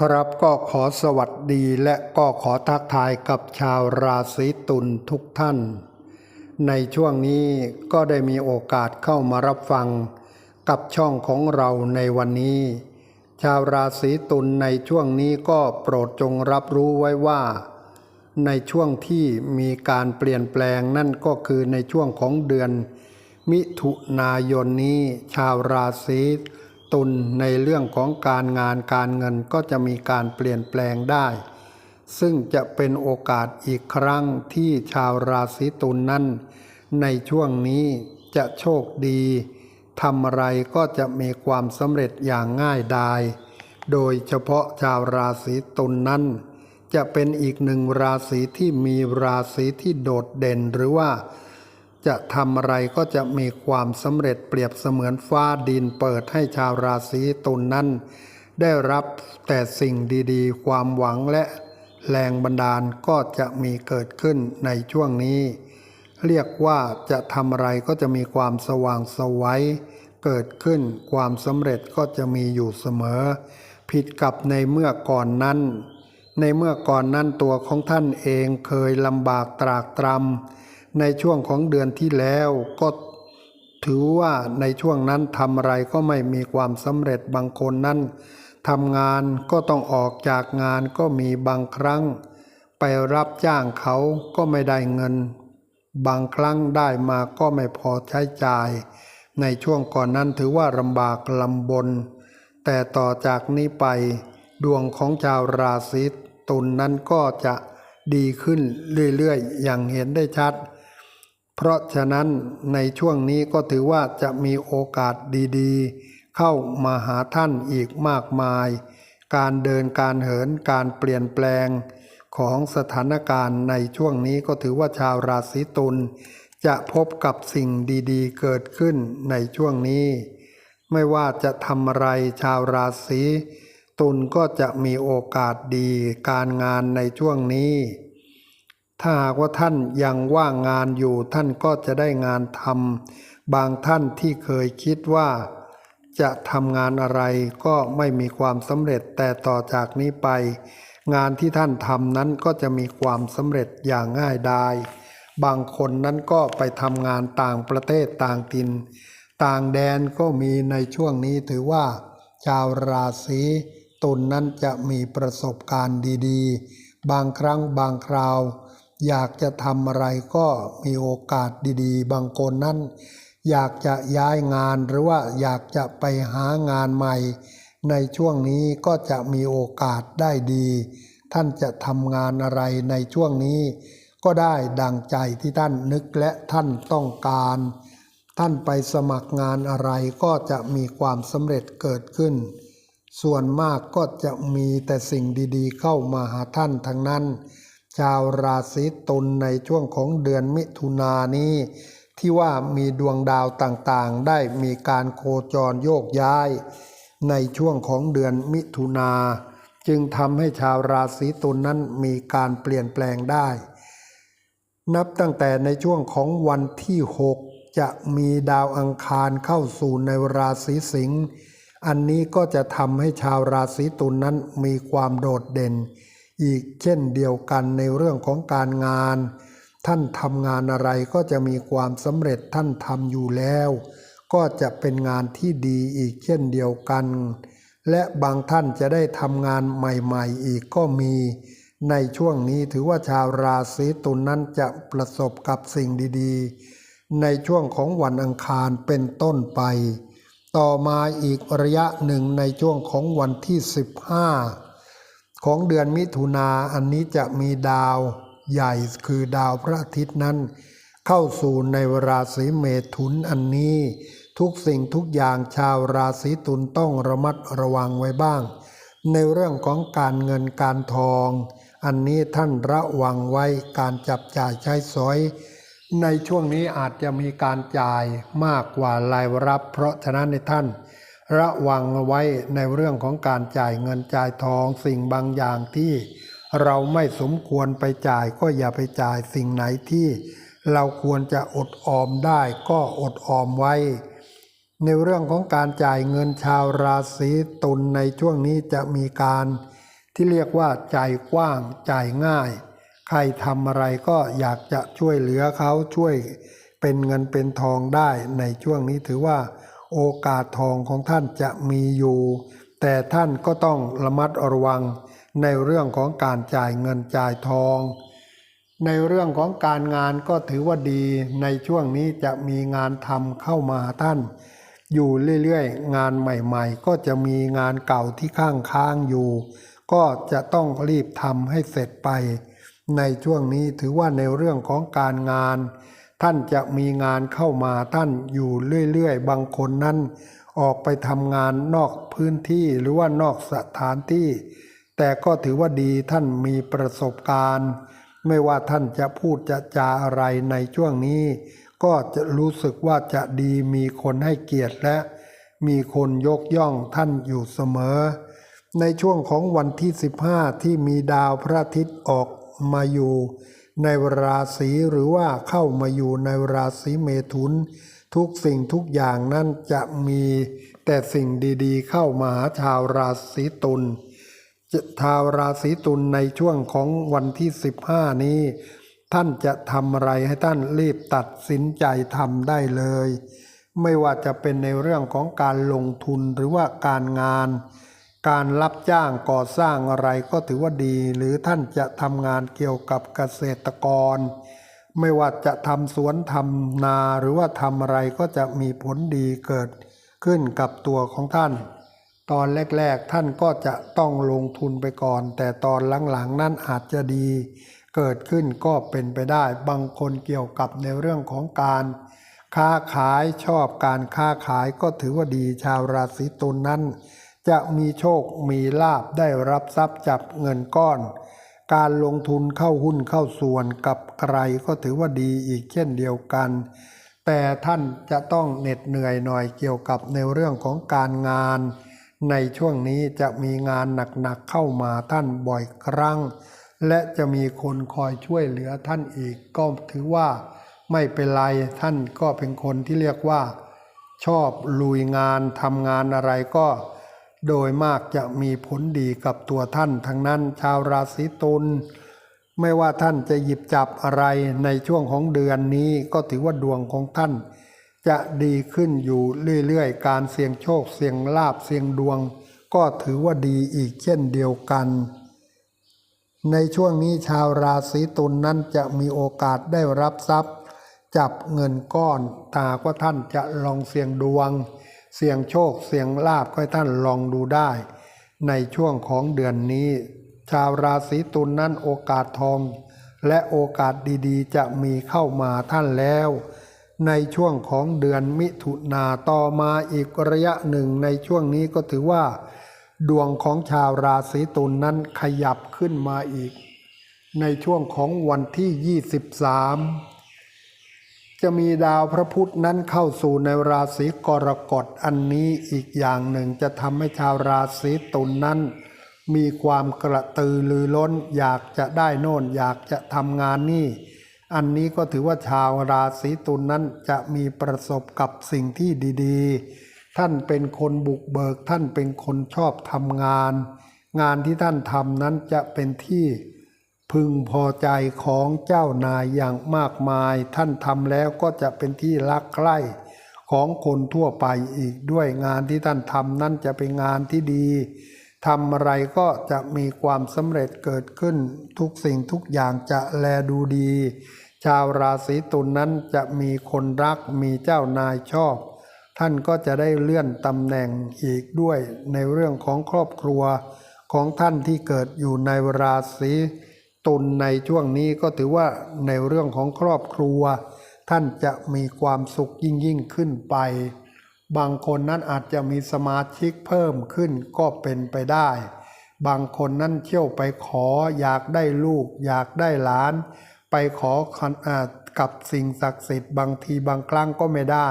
ครับก็ขอสวัสดีและก็ขอทักทายกับชาวราศีตุลทุกท่าน ในช่วงนี้ก็ได้มีโอกาสเข้ามารับฟัง กับช่องของเราในวันนี้ ชาวราศีตุลในช่วงนี้ก็โปรดจงรับรู้ไว้ว่า ในช่วงที่มีการเปลี่ยนแปลงนั่นก็คือในช่วงของเดือน มิถุนายนนี้ชาวราศีตุุลในเรื่องของการงานการเงินก็จะมีการเปลี่ยนแปลงได้ ซึ่งจะเป็นโอกาสอีกครั้งที่ชาวราศีตุลนนั้น ในช่วงนี้จะโชคดีทำอะไรก็จะมีความสำเร็จอย่างง่ายดายโดยเฉพาะชาวราศีตุลนนั้น จะเป็นอีกหนึ่งราศีที่มีราศีที่โดดเด่นหรือว่า จะทำอะไรก็จะมีความสำเร็จเปรียบเสมือนฟ้าดินเปิดให้ชาวราศีตุลนนั้น ได้รับแต่สิ่งดีๆ ความหวังและแรงบันดาลก็จะมีเกิดขึ้นในช่วงนี้ เรียกว่าจะทำอะไรก็จะมีความสว่างไสวัยเกิดขึ้นความสำเร็จก็จะมีอยู่เสมอ ผิดกับในเมื่อก่อนนั้น ในเมื่อก่อนนั้นตัวของท่านเองเคยลำบากตรากตรำ ในช่วงของเดือนที่แล้วก็ถือว่าในช่วงนั้นทำอะไรก็ไม่มีความสำเร็จบางคนนั้นทำงานก็ต้องออกจากงานก็มีบางครั้ง ไปรับจ้างเขาก็ไม่ได้เงิน บางครั้งได้มาก็ไม่พอใช้จ่าย ในช่วงก่อนนั้นถือว่าลำบากลำบน แต่ต่อจากนี้ไป ดวงของชาวราศีตุลนนั้นก็จะดีขึ้นเรื่อยๆ อย่างเห็นได้ชัด เพราะฉะนั้นในช่วงนี้ก็ถือว่าจะมีโอกาสดีๆ เข้ามาหาท่านอีกมากมาย การเดินการเหินการเปลี่ยนแปลงของสถานการณ์ในช่วงนี้ก็ถือว่าชาวราศีตุลจะพบกับสิ่งดีๆ เกิดขึ้นในช่วงนี้ ไม่ว่าจะทำอะไรชาวราศีตุลก็จะมีโอกาสดีการงานในช่วงนี้ ถ้าหากว่าท่านยังว่างงานอยู่ท่านก็จะได้งานทำบางท่านที่เคยคิดว่า จะทำงานอะไรก็ไม่มีความสำเร็จแต่ต่อจากนี้ไป งานที่ท่านทำนั้นก็จะมีความสำเร็จอย่างง่ายดายบางคนนั้นก็ไปทำงานต่างประเทศต่างถิ่นต่างแดนก็มีในช่วงนี้ถือว่า ชาวราศีตุลนนั้นจะมีประสบการณ์ดีๆ บางครั้งบางคราว อยากจะทำอะไรก็มีโอกาสดีๆ บางคนนั้น อยากจะย้ายงานหรือว่าอยากจะไปหางานใหม่ ในช่วงนี้ก็จะมีโอกาสได้ดี ท่านจะทำงานอะไรในช่วงนี้ ก็ได้ดังใจที่ท่านนึกและท่านต้องการ ท่านไปสมัครงานอะไรก็จะมีความสำเร็จเกิดขึ้น ส่วนมากก็จะมีแต่สิ่งดีๆ เข้ามาหาท่านทั้งนั้น ชาวราศีตุลในช่วงของเดือนมิถุนายนนี้ ที่ว่ามีดวงดาวต่างๆ ได้มีการโคจรโยกย้าย ในช่วงของเดือนมิถุนาจึงทำให้ชาวราศีตุลนนั้นมีการเปลี่ยนแปลงได้ นับตั้งแต่ในช่วงของวันที่ 6 จะมีดาวอังคารเข้าสู่ในราศีสิงห์อันนี้ก็จะทำให้ชาวราศีตุลนนั้นมีความโดดเด่น อีกเช่นเดียวกันในเรื่องของการงาน ท่านทำงานอะไรก็จะมีความสำเร็จท่านทำอยู่แล้ว ก็จะเป็นงานที่ดีอีกเช่นเดียวกัน และบางท่านจะได้ทำงานใหม่ๆ อีกก็มี ในช่วงนี้ถือว่าชาวราศีตุลนนั้นจะประสบกับสิ่งดีๆ ในช่วงของวันอังคารเป็นต้นไป ต่อมาอีกระยะหนึ่งในช่วงของวันที่ 15 ของเดือนมิถุนาอันนี้จะมีดาวใหญ่คือดาวพระอาทิตย์นั้น เข้าสู่ในราศีเมถุนอันนี้ ทุกสิ่งทุกอย่างชาวราศีตุลต้องระมัดระวังไว้บ้าง ในเรื่องของการเงินการทอง อันนี้ท่านระวังไว้การจับจ่ายใช้สอย ในช่วงนี้อาจจะมีการจ่ายมากกว่ารายรับ เพราะฉะนั้นในท่าน ระวังไว้ในเรื่องของการจ่ายเงินจ่ายทองสิ่งบางอย่างที่เราไม่สมควรไปจ่ายก็อย่าไปจ่ายสิ่งไหนที่เราควรจะอดออมได้ก็อดออมไว้ ในเรื่องของการจ่ายเงินชาวราศีตุลในช่วงนี้จะมีการที่เรียกว่าใจกว้างใจง่าย ใครทำอะไรก็อยากจะช่วยเหลือเขาช่วยเป็นเงินเป็นทองได้ในช่วงนี้ถือว่า โอกาสทองของท่านจะมีอยู่ แต่ท่านก็ต้องระมัดระวังในเรื่องของการจ่ายเงินจ่ายทอง ในเรื่องของการงานก็ถือว่าดีในช่วงนี้จะมีงานทำเข้ามาท่าน อยู่เรื่อยๆ งานใหม่ๆ ก็จะมีงานเก่าที่ข้างค้างอยู่ ก็จะต้องรีบทำให้เสร็จไป ในช่วงนี้ถือว่าในเรื่องของการงาน ท่านจะมีงานเข้ามาท่านอยู่เรื่อยๆ บางคนนั้น ออกไปทำงานนอกพื้นที่หรือว่านอกสถานที่ แต่ก็ถือว่าดีท่านมีประสบการณ์ ไม่ว่าท่านจะพูดจะจาอะไรในช่วงนี้ ก็จะรู้สึกว่าจะดีมีคนให้เกียรติและ มีคนยกย่องท่านอยู่เสมอ ในช่วงของวันที่ 15 ที่มีดาวพระอาทิตย์ออก มาอยู่ในราศีหรือว่าเข้ามาอยู่ในราศีเมถุน ทุกสิ่งทุกอย่างนั้นจะมีแต่สิ่งดีๆ เข้ามาหาชาวราศีตุลชาวราศีตุลในช่วงของวันที่ 15 นี้ ท่านจะทำอะไรให้ท่านรีบตัดสินใจทำได้เลย ไม่ว่าจะเป็นในเรื่องของการลงทุนหรือว่าการงาน การรับจ้างก่อสร้างอะไรก็ถือว่าดี หรือท่านจะทำงานเกี่ยวกับเกษตรกร ไม่ว่าจะทำสวนทำนาหรือว่าทำอะไรก็จะมีผลดีเกิดขึ้นกับตัวของท่าน ตอนแรกๆท่านก็จะต้องลงทุนไปก่อน แต่ตอนหลังๆนั้นอาจจะดี เกิดขึ้นก็เป็นไปได้ บางคนเกี่ยวกับในเรื่องของการ ค้าขายชอบการค้าขายก็ถือว่าดีชาวราศีตุลนั้น จะมีโชคมีลาบได้รับทรัพย์จับเงินก้อน การลงทุนเข้าหุ้นเข้าส่วนกับใครก็ถือว่าดีอีกเช่นเดียวกัน แต่ท่านจะต้องเหน็ดเหนื่อยหน่อยเกี่ยวกับในเรื่องของการงาน ในช่วงนี้จะมีงานหนักๆเข้ามาท่านบ่อยครั้ง และจะมีคนคอยช่วยเหลือท่านอีกก็ถือว่าไม่เป็นไรท่านก็เป็นคนที่เรียกว่า ชอบลุยงานทำงานอะไรก็ โดยมากจะมีผลดีกับตัวท่านทั้งนั้นชาวราศีตุลไม่ว่าท่านจะหยิบจับอะไรในช่วงของเดือนนี้ก็ถือว่าดวงของท่าน จะดีขึ้นอยู่เรื่อยๆ การเสี่ยงโชคเสี่ยงลาบเสี่ยงดวง ก็ถือว่าดีอีกเช่นเดียวกัน ในช่วงนี้ชาวราศีตุลนนั้นจะมีโอกาสได้รับทรัพย์ จับเงินก้อนถ้าหากว่าท่านจะลองเสี่ยงดวง เสี่ยงโชคเสี่ยงลาบก็ให้ท่านลองดูได้ ในช่วงของเดือนนี้ ชาวราศีตุลนนั้นโอกาสทอง และโอกาสดีๆ จะมีเข้ามาท่านแล้ว ในช่วงของเดือนมิถุนาต่อมาอีกระยะหนึ่งในช่วงนี้ก็ถือว่า ดวงของชาวราศีตุลนนั้นขยับขึ้นมาอีก ในช่วงของวันที่ 23 จะมีดาวพระพุธนั้นเข้าสู่ในราศีกรกฎอันนี้อีกอย่างหนึ่งจะทำให้ชาวราศีตุลนนั้น มีความกระตือรือร้น อยากจะได้โน่นอยากจะทำงานนี่ อันนี้ก็ถือว่าชาวราศีตุลนนั้นจะมีประสบกับสิ่งที่ดีๆ ท่านเป็นคนบุกเบิกท่านเป็นคนชอบทำงาน งานที่ท่านทำนั้นจะเป็นที่ พึงพอใจของเจ้านายอย่างมากมาย ท่านทำแล้วก็จะเป็นที่รักใคร่ของคนทั่วไปอีกด้วยงานที่ท่านทำนั้นจะเป็นงานที่ดีทำอะไรก็จะมีความสำเร็จเกิดขึ้น ทุกสิ่งทุกอย่างจะแลดูดี ชาวราศีตุลนนั้นจะมีคนรักมีเจ้านายชอบ ท่านก็จะได้เลื่อนตำแหน่งอีกด้วยในเรื่องของครอบครัวของท่านที่เกิดอยู่ในราศี ตุลในช่วงนี้ก็ถือว่าในเรื่องของครอบครัว ท่านจะมีความสุขยิ่งยิ่งขึ้นไป บางคนนั้นอาจจะมีสมาชิกเพิ่มขึ้นก็เป็นไปได้ บางคนนั้นเที่ยวไปขออยากได้ลูก อยากได้หลาน ไปขออกับสิ่งศักดิ์สิทธิ์บางทีบางครั้งก็ไม่ได้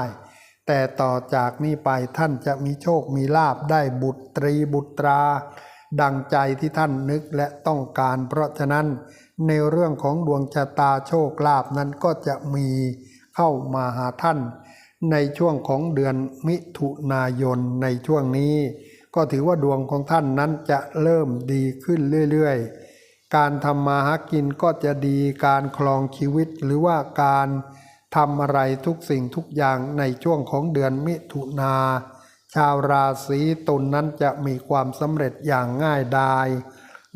แต่ต่อจากนี้ไปท่านจะมีโชคมีลาบได้บุตรีบุตรา ดังใจที่ท่านนึกและต้องการ เพราะฉะนั้นในเรื่องของดวงชะตาโชคลาภนั้นก็จะมีเข้ามาหาท่าน ในช่วงของเดือนมิถุนายนในช่วงนี้ ก็ถือว่าดวงของท่านนั้นจะเริ่มดีขึ้นเรื่อยๆ การทำมาหากินก็จะดีการครองชีวิตหรือว่าการทำอะไรทุกสิ่งทุกอย่างในช่วงของเดือนมิถุนา ชาวราศีตุลนนั้นจะมีความสำเร็จอย่างง่ายดาย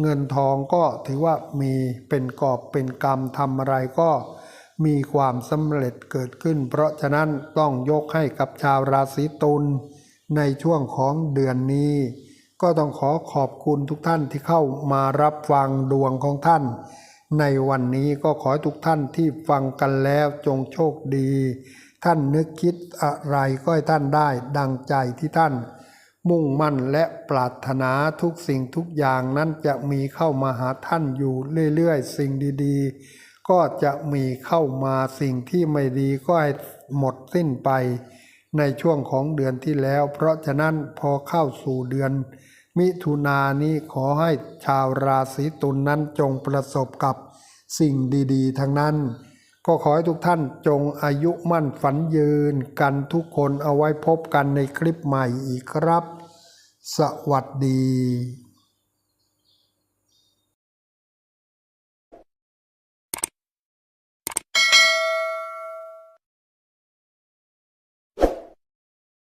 เงินทองก็ถือว่ามีเป็นกอบเป็นกรรมทำอะไรก็มีความสำเร็จเกิดขึ้น เพราะฉะนั้นต้องยกให้กับชาวราศีตุลในช่วงของเดือนนี้ ก็ต้องขอขอบคุณทุกท่านที่เข้ามารับฟังดวงของท่าน ในวันนี้ก็ขอให้ทุกท่านที่ฟังกันแล้วจงโชคดี ท่านนึกคิดอะไรก็ให้ท่านได้ ดังใจที่ท่าน มุ่งมั่นและปรารถนาทุกสิ่งทุกอย่างนั้นจะมีเข้ามาหาท่านอยู่เรื่อยๆ สิ่งดีๆ ก็จะมีเข้ามาสิ่งที่ไม่ดีก็ให้หมดสิ้นไป ในช่วงของเดือนที่แล้ว เพราะฉะนั้นพอเข้าสู่เดือน มิถุนายนนี้ขอให้ชาวราศีตุลนนั้นจงประสบกับสิ่งดีๆ ทั้งนั้น ก็ขอให้ทุกท่านจงอายุมั่นฝันยืนกันทุกคนเอาไว้พบกันในคลิปใหม่อีกครับ สวัสดี